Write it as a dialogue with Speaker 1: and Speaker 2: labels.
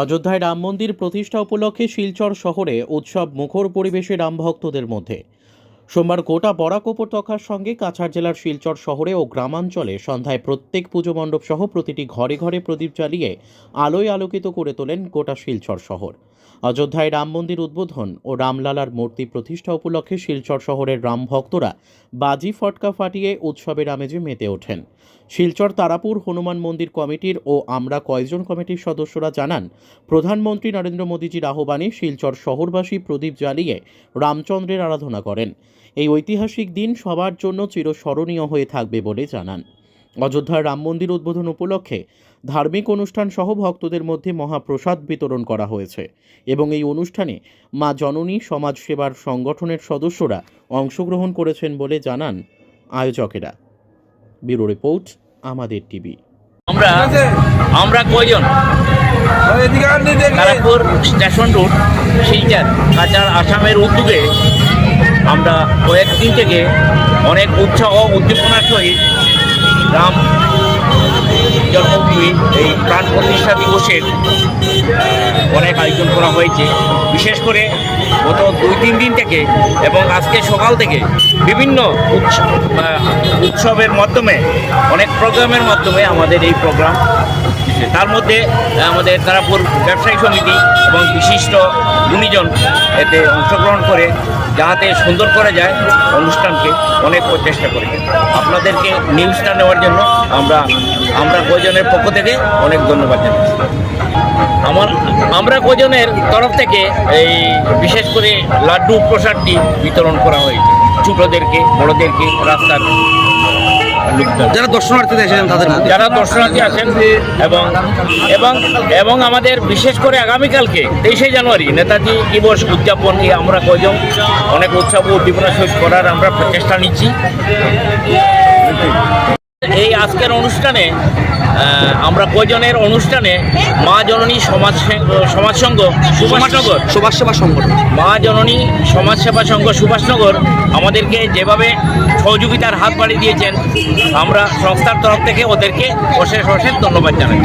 Speaker 1: অযোধ্যায় রাম মন্দির প্রতিষ্ঠা উপলক্ষে শিলচর শহরে উৎসব মুখর পরিবেশে রামভক্তদের মধ্যে। সোমবার গোটা বরাক উপত্যকার সঙ্গে কাছাড় জেলার শিলচর শহরে ও গ্রামাঞ্চলে সন্ধ্যায় প্রত্যেক পুজো মণ্ডপ সহ প্রতিটি ঘরে ঘরে প্রদীপ জ্বালিয়ে আলোয় আলোকিত করে তোলেন গোটা শিলচর শহর। অযোধ্যায় রাম মন্দির উদ্বোধন ও রামলালার মূর্তি প্রতিষ্ঠা উপলক্ষে শিলচর শহরের রাম ভক্তরা বাজি ফটকা ফাটিয়ে উৎসবের আমেজে মেতে ওঠেন। শিলচর তারাপুর হনুমান মন্দির কমিটির ও আমরা কয়েকজন কমিটির সদস্যরা জানান, প্রধানমন্ত্রী নরেন্দ্র মোদীজির আহ্বানে শিলচর শহরবাসী প্রদীপ জ্বালিয়ে রামচন্দ্রের আরাধনা করেন। এই ঐতিহাসিক দিন সবার জন্য চিরস্মরণীয় হয়ে থাকবে বলে জানান। অযোধ্যার রাম মন্দির উদ্বোধন উপলক্ষে ধার্মিক অনুষ্ঠান সহ ভক্তদের মধ্যে মহাপ্রসাদ বিতরণ করা হয়েছে এবং এই অনুষ্ঠানে মা জননী সমাজসেবার সংগঠনের সদস্যরা অংশগ্রহণ করেছেন বলে জানান আয়োজকেরা। ব্যুরো রিপোর্ট, আমাদের টিভি।
Speaker 2: আমরা আমরা কয়জন? তারাপুর স্টেশন রোড শিলচর কাছাড় আসামের উদ্যোগে আমরা কয়েকদিন থেকে অনেক উৎসাহ উদ্দীপনার সহিত রাম জন্মভূমি এই প্রাণ প্রতিষ্ঠা দিবসের অনেক আয়োজন করা হয়েছে, বিশেষ করে গত দুই তিন দিন থেকে এবং আজকে সকাল থেকে বিভিন্ন উৎস- উৎসবের মাধ্যমে, অনেক প্রোগ্রামের মাধ্যমে আমাদের এই প্রোগ্রাম তার মধ্যে আমাদের তারাপুর ব্যবসায়ী সমিতি এবং বিশিষ্ট গুণীজন এতে অংশগ্রহণ করে যাহাতে সুন্দর করা যায় অনুষ্ঠানকে অনেক প্রচেষ্টা করেছেন আপনাদেরকে নিউজটা নেওয়ার জন্য আমরা আমরা কয়জনের পক্ষ থেকে অনেক ধন্যবাদ জানাচ্ছি। আমার, আমরা কজনের তরফ থেকে এই বিশেষ করে লাড্ডু প্রসাদটি বিতরণ করা হয়েছে। ছোটদেরকে, বড়দেরকে রাস্তার
Speaker 3: যারা দর্শনার্থীতে এসেছেন তাদের
Speaker 2: যারা দর্শনার্থী আছেন এবং এবং এবং আমাদের বিশেষ করে আগামীকালকে তেইশে জানুয়ারি নেতাজি দিবস উদযাপন নিয়ে আমরা কয়জন অনেক উৎসব উদ্দীপনা সহিত করার আমরা প্রচেষ্টা নিচ্ছি। এই আজকের অনুষ্ঠানে আমরা কয়জনের অনুষ্ঠানে মা জননী সমাজ সমাজসংঘ সুভাষনগর?
Speaker 3: সুভাষসেবা সেবা সংগঠন।
Speaker 2: মা জননী সমাজসেবা সংঘ সুভাষনগর আমাদেরকে যেভাবে সহযোগিতার হাত বাড়িয়ে দিয়েছেন আমরা সংস্থার তরফ থেকে ওদেরকে অশেষ অশেষ ধন্যবাদ জানাই।